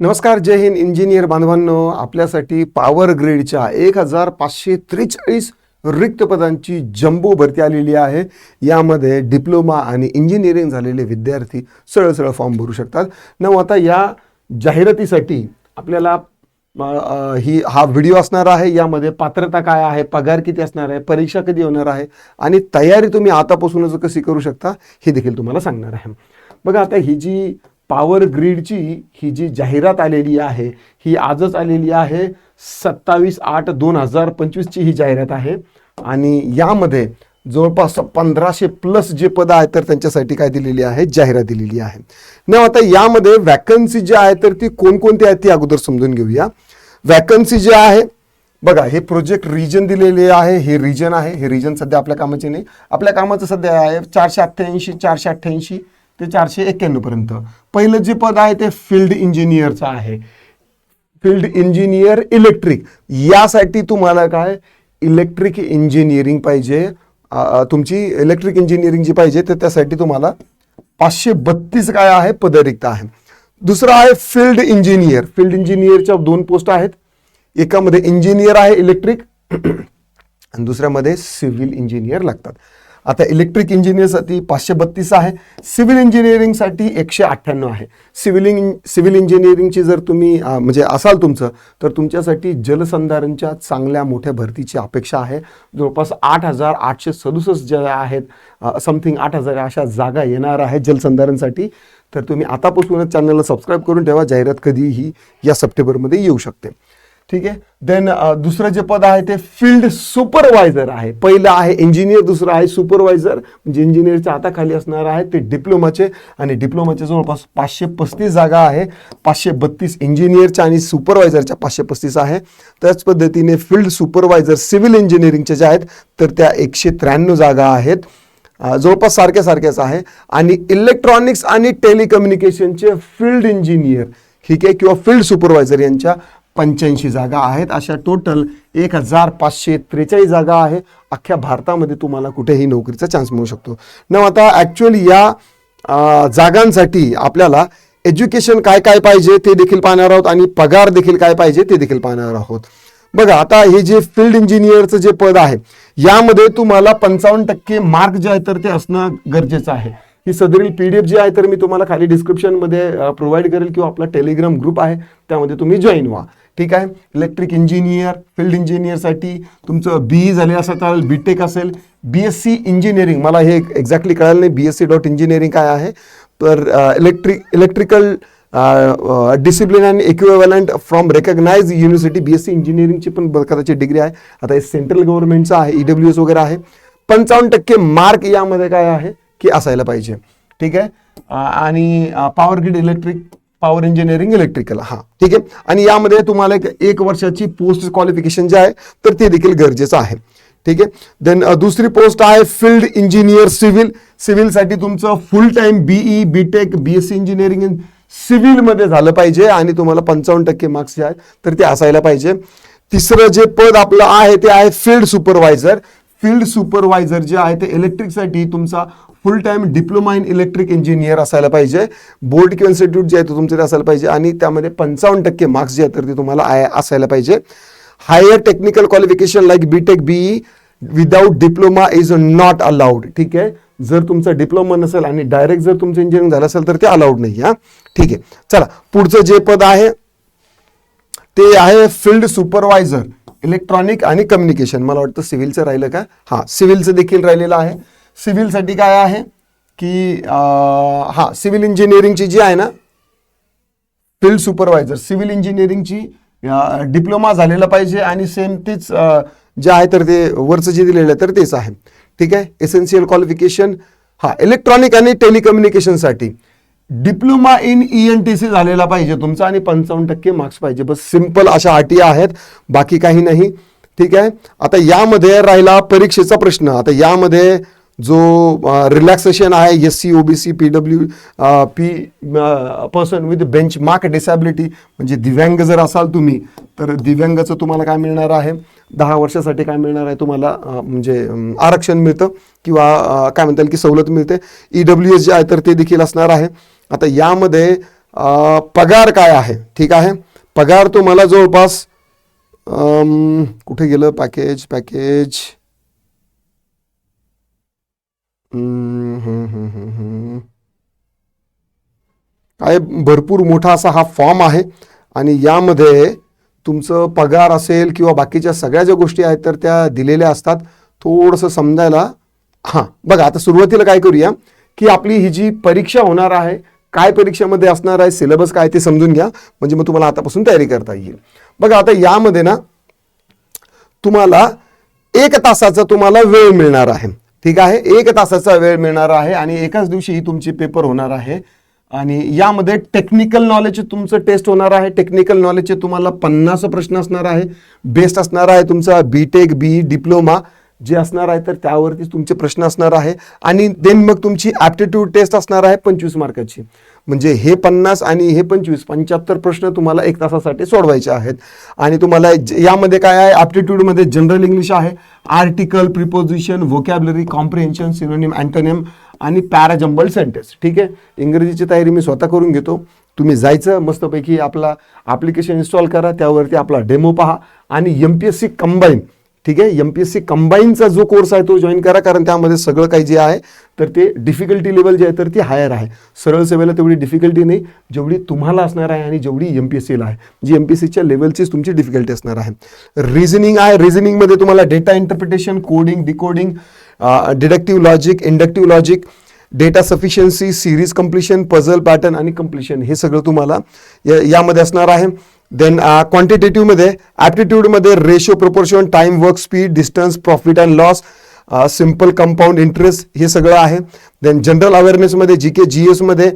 नमस्कार जय हिंद इंजिनियर बांधवांनो. आपल्यासाठी पॉवर ग्रेडच्या एक हजार पाचशे त्रेचाळीस रिक्त पदांची जम्बो भरती आलेली आहे. यामध्ये डिप्लोमा आणि इंजिनिअरिंग झालेले विद्यार्थी सरळ सरळ फॉर्म भरू शकतात. न आता या जाहिरातीसाठी आपल्याला ही हा व्हिडिओ असणार आहे. यामध्ये पात्रता काय आहे पगार किती असणार आहे परीक्षा कधी होणार आहे आणि तयारी तुम्ही आतापासूनच कशी करू शकता हे देखील तुम्हाला सांगणार आहे. बघा आता ही जी पॉवर ग्रीडची ही जी जाहिरात आलेली आहे ही आजच आलेली आहे. सत्तावीस आठ दोन हजार पंचवीसची ही जाहिरात आहे. आणि यामध्ये जवळपास पंधराशे प्लस जे पद आहेत तर त्यांच्यासाठी काय दिलेली आहे? जाहिरात दिलेली आहे. न आता यामध्ये वॅकन्सी जी आहे तर ती कोणकोणती आहे ती अगोदर समजून घेऊया. वॅकन्सी जी आहे बघा हे प्रोजेक्ट रिजन दिलेले आहे हे रिजन आहे. हे रिजन सध्या आपल्या कामाचे नाही. आपल्या कामाचं सध्या आहे चारशे अठ्ठ्याऐंशी चारशे अठ्ठ्याऐंशी. ते चारशे एक्क्याण्णवपर्यंत पहिलं जे पद आहे ते फील्ड इंजिनियरचं आहे. फील्ड इंजिनियर इलेक्ट्रिक यासाठी तुम्हाला काय? इलेक्ट्रिक इंजिनिअरिंग पाहिजे. तुमची इलेक्ट्रिक इंजिनिअरिंग जी पाहिजे तर त्यासाठी तुम्हाला पाचशे बत्तीस काय आहे? पदरिक्त आहे. दुसरं आहे फील्ड इंजिनियर फील्ड इंजिनियरच्या दोन पोस्ट आहेत. एकामध्ये इंजिनियर आहे इलेक्ट्रिक आणि दुसऱ्यामध्ये सिव्हिल इंजिनियर लागतात. आता इलेक्ट्रिक इंजिनियरसाठी पाचशे बत्तीस आहे. सिव्हिल इंजिनिअरिंगसाठी एकशे अठ्ठ्याण्णव आहे. सिव्हिल इंग सिव्हिल इंजिनिअरिंगची जर तुम्ही म्हणजे असाल तुमचं तर तुमच्यासाठी जलसंधारणच्या चांगल्या मोठ्या भरतीची अपेक्षा आहे. जवळपास आठ हजार आठशे सदुसष्ट ज्या आहेत समथिंग आठ हजार अशा जागा येणार आहेत जलसंधारणसाठी. तर तुम्ही आतापासूनच चॅनलला सबस्क्राईब करून ठेवा. जाहिरात कधीही या सप्टेंबरमध्ये येऊ शकते. ठीक आहे? देन दुसरं जे पद आहे ते फील्ड सुपरवायझर आहे. पहिलं आहे इंजिनियर दुसरं आहे सुपरवायझर म्हणजे इंजिनियरच्या हाताखाली असणार आहे ते डिप्लोमाचे आणि डिप्लोमाचे जवळपास पाचशे पस्तीस जागा आहे. पाचशे बत्तीस इंजिनियरच्या आणि सुपरवायझरच्या पाचशे पस्तीस आहे. त्याच पद्धतीने फील्ड सुपरवायझर सिव्हिल इंजिनिअरिंगच्या ज्या आहेत तर त्या एकशे त्र्याण्णव जागा आहेत. जवळपास सारख्या सारख्याच आहे. आणि इलेक्ट्रॉनिक्स आणि टेलिकम्युनिकेशनचे फील्ड इंजिनियर ठीक आहे? किंवा फील्ड सुपरवायझर यांच्या पंच्याऐंशी जागा आहेत. अशा टोटल एक हजार पाचशे त्रेचाळीस जागा आहे. अख्ख्या भारतामध्ये तुम्हाला कुठेही नोकरीचा चान्स मिळू शकतो. न आता ॲक्च्युअली या जागांसाठी आपल्याला एज्युकेशन काय काय पाहिजे ते देखील पाहणार आहोत आणि पगार देखील काय पाहिजे ते देखील पाहणार आहोत. बघा आता हे जे फील्ड इंजिनियरचं जे पद आहे यामध्ये तुम्हाला पंचावन्न टक्के मार्क जे आहे तर ते असणं गरजेचं आहे. ही सदरील पी डी एफ जी आहे तर मी तुम्हाला खाली डिस्क्रिप्शनमध्ये प्रोव्हाइड करेल किंवा आपला टेलिग्राम ग्रुप आहे त्यामध्ये तुम्ही जॉईन व्हा. ठीक आहे? इलेक्ट्रिक इंजिनियर फील्ड इंजिनियरसाठी तुमचं बी ई झाले असं चालेल बी टेक असेल. बी एस सी इंजिनिअरिंग मला हे एक्झॅक्टली कळालं नाही. B S C dot engineering काय आहे? तर electric electrical discipline and equivalent from recognise university B S C इंजिनिअरिंगची पण ब- कदाचित डिग्री आहे. आता हे सेंट्रल गव्हर्नमेंटचं आहे ई डब्ल्यू एस वगैरे आहे. पंचावन्न टक्के मार्क यामध्ये काय आहे? की असायला पाहिजे. ठीक आहे? आणि power grid electric power engineering electrical हा ठीक आहे? आणि यामध्ये तुम्हाला एक एक वर्षाची पोस्ट क्वालिफिकेशन जे आहे तर ते देखील गरजेचं आहे. ठीक आहे? देन दुसरी पोस्ट आहे फील्ड इंजिनियर सिव्हिल सिव्हिलसाठी तुमचं full time B E B tech B S C engineering in सिव्हिलमध्ये झालं पाहिजे आणि तुम्हाला पंचावन्न टक्के मार्क्स जे आहेत तर ते असायला पाहिजे. तिसरं जे पद आपलं आहे ते आहे फील्ड सुपरवायझर फील्ड सुपरवायझर जे आहे ते इलेक्ट्रिकसाठी तुमचा full time diploma in electric engineer असायला पाहिजे. बोर्ड किंवा इन्स्टिट्यूट जे आहे ते तुमचं असायला पाहिजे आणि त्यामध्ये पंचावन्न टक्के मार्क्स जे आहेत तर ते तुम्हाला आय असायला पाहिजे. Higher technical qualification like B tech B E without diploma is not allowed ठीक आहे? जर तुमचा डिप्लोमा नसेल आणि डायरेक्ट जर तुमचं इंजिनिअरिंग झालं असेल तर ते अलाउड नाही हा? ठीक आहे. चला पुढचं जे पद आहे ते आहे फील्ड सुपरवायझर इलेक्ट्रॉनिक आणि कम्युनिकेशन मला वाटतं सिव्हिलचं राहिलं का? हां सिव्हिलचं देखील राहिलेलं आहे. सिव्हिलसाठी काय आहे की हां सिव्हिल इंजिनिअरिंगची जी आहे ना फील्ड सुपरवायझर सिव्हिल इंजिनिअरिंगची डिप्लोमा झालेला पाहिजे आणि सेम तीच जे आहे तर ते वरचं जे दिलेलं आहे तर तेच आहे. ठीक आहे? एसेन्शियल क्वालिफिकेशन हा इलेक्ट्रॉनिक आणि टेलिकम्युनिकेशनसाठी diploma in E N T C झालेला पाहिजे तुमचा आणि पंचावन्न टक्के मार्क्स पाहिजे. बस सिंपल अशा अटी आहेत बाकी काही नाही. ठीक आहे? आता यामध्ये राहिला परीक्षेचा प्रश्न. आता यामध्ये जो रिलॅक्सेशन आहे S C O B C P W P person with benchmark disability म्हणजे दिव्यांग जर असाल तुम्ही तर दिव्यांगाचं तुम्हाला काय मिळणार आहे? दहा वर्षासाठी काय मिळणार आहे तुम्हाला? म्हणजे आरक्षण मिळतं किंवा काय म्हणता येईल की सवलत मिळते. ई डब्ल्यू एस जे आहे तर ते देखील असणार आहे. आता यामध्ये पगार काय आहे? ठीक आहे? पगार तुम्हाला जवळपास कुठे गेलं? पॅकेज पॅकेज काय भरपूर मोठा असा हा फॉर्म आहे आणि यामध्ये तुमचं पगार असेल किंवा बाकीच्या सगळ्या ज्या गोष्टी आहेत तर त्या दिलेल्या असतात. थोडंसं समजायला हां बघा आता सुरुवातीला काय करूया की आपली ही जी परीक्षा होणार आहे काय परीक्षेमध्ये असणार आहे सिलेबस काय ते समजून घ्या. म्हणजे मग तुम्हाला आतापासून तयारी करता येईल. बघा आता यामध्ये ना तुम्हाला एक तासाचा तुम्हाला वेळ मिळणार आहे. ठीक आहे? एक तासाचा वेळ मिळणार आहे आणि एकाच दिवशी ही तुमची पेपर होणार आहे. आणि यामध्ये टेक्निकल नॉलेज तुमचं टेस्ट होणार आहे. टेक्निकल नॉलेजचे तुम्हाला पन्नास प्रश्न असणार आहे. बेस्ट असणार आहे तुमचा बी टेक बी डिप्लोमा जे असणार आहे तर त्यावरती तुमचे प्रश्न असणार आहे. आणि देन मग तुमची ॲप्टिट्यूड टेस्ट असणार आहे पंचवीस मार्काची. म्हणजे हे पन्नास आणि हे पंचवीस पंच्याहत्तर प्रश्न तुम्हाला एक तासासाठी सोडवायचे आहेत. आणि तुम्हाला ज- यामध्ये काय आहे ॲप्टिट्यूडमध्ये जनरल इंग्लिश आहे article preposition vocabulary comprehension synonym antonym आणि पॅराजंबल सेंटेन्स ठीक आहे? इंग्रजीची तयारी मी स्वतः करून घेतो. तुम्ही जायचं मस्तपैकी आपला ॲप्लिकेशन इन्स्टॉल करा त्यावरती आपला डेमो पहा आणि M P S C combine ठीक आहे? एम पी एस सी कंबाईनचा जो कोर्स आहे तो जॉईन करा कारण त्यामध्ये सगळं काही जे आहे तर ते डिफिकल्टी लेवल जे आहे तर ती हायर आहे. सरळ सेवेला तेवढी डिफिकल्टी नाही. जेवढी तुम्हाला असणार आहे आणि जेवढी एम पी एस सीला आहे. जी एम पी एस सीच्या लेवलचीच तुमची डिफिकल्टी असणार आहे. रिझनिंग आहे. रिझनिंगमध्ये तुम्हाला data interpretation coding decoding deductive logic inductive logic data sufficiency series completion puzzle pattern आणि कम्प्लिशन हे सगळं तुम्हाला या- यामध्ये असणार आहे. देन क्वांटिटेटिव्हमध्ये ॲप्टिट्यूडमध्ये ratio proportion time work speed distance profit and loss simple compound interest हे सगळं आहे. देन जनरल अवेअरनेसमध्ये जी के जी एसमध्ये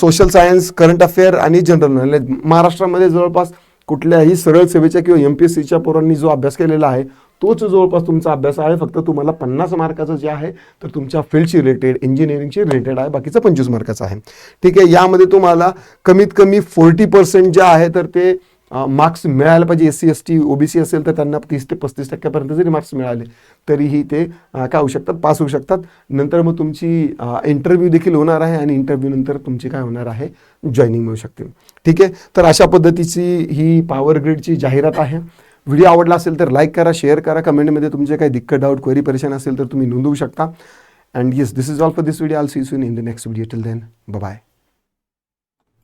सोशल सायन्स करंट अफेअर आणि जनरल नॉलेज महाराष्ट्रामध्ये जवळपास कुठल्याही सरळ सेवेच्या किंवा एम पी एस सीच्या पोरांनी जो अभ्यास केलेला आहे तोच जवळपास तुमचा अभ्यास आहे. फक्त तुम्हाला पन्नास मार्काचं जे आहे तर तुमच्या फील्डशी रिलेटेड इंजिनिअरिंगशी रिलेटेड आहे. बाकीचं पंचवीस मार्काचं आहे. ठीक आहे यामध्ये तुम्हाला कमीत कमी फोर्टी पर्सेंट जे आहे तर ते मार्क्स मिळायला पाहिजे S C S T OBC असेल तर त्यांना तीस ते पस्तीस टक्क्यापर्यंत जरी मार्क्स मिळाले तरीही ते काय होऊ शकतात पास होऊ शकतात. नंतर मग तुमची इंटरव्ह्यू देखील होणार आहे आणि इंटरव्ह्यू नंतर तुमची काय होणार आहे जॉईनिंग मिळू शकते. ठीक आहे? तर अशा पद्धतीची ही पॉवर ग्रीडची जाहिरात आहे. व्हिडिओ आवडला असेल तर लाईक करा शेअर करा. कमेंटमध्ये तुमचे काही दिक्कत डाऊट क्वेरी परेशान असेल तर तुम्ही नोंदवू शकता. And yes this is all for this video I'll see soon in the next video till then bye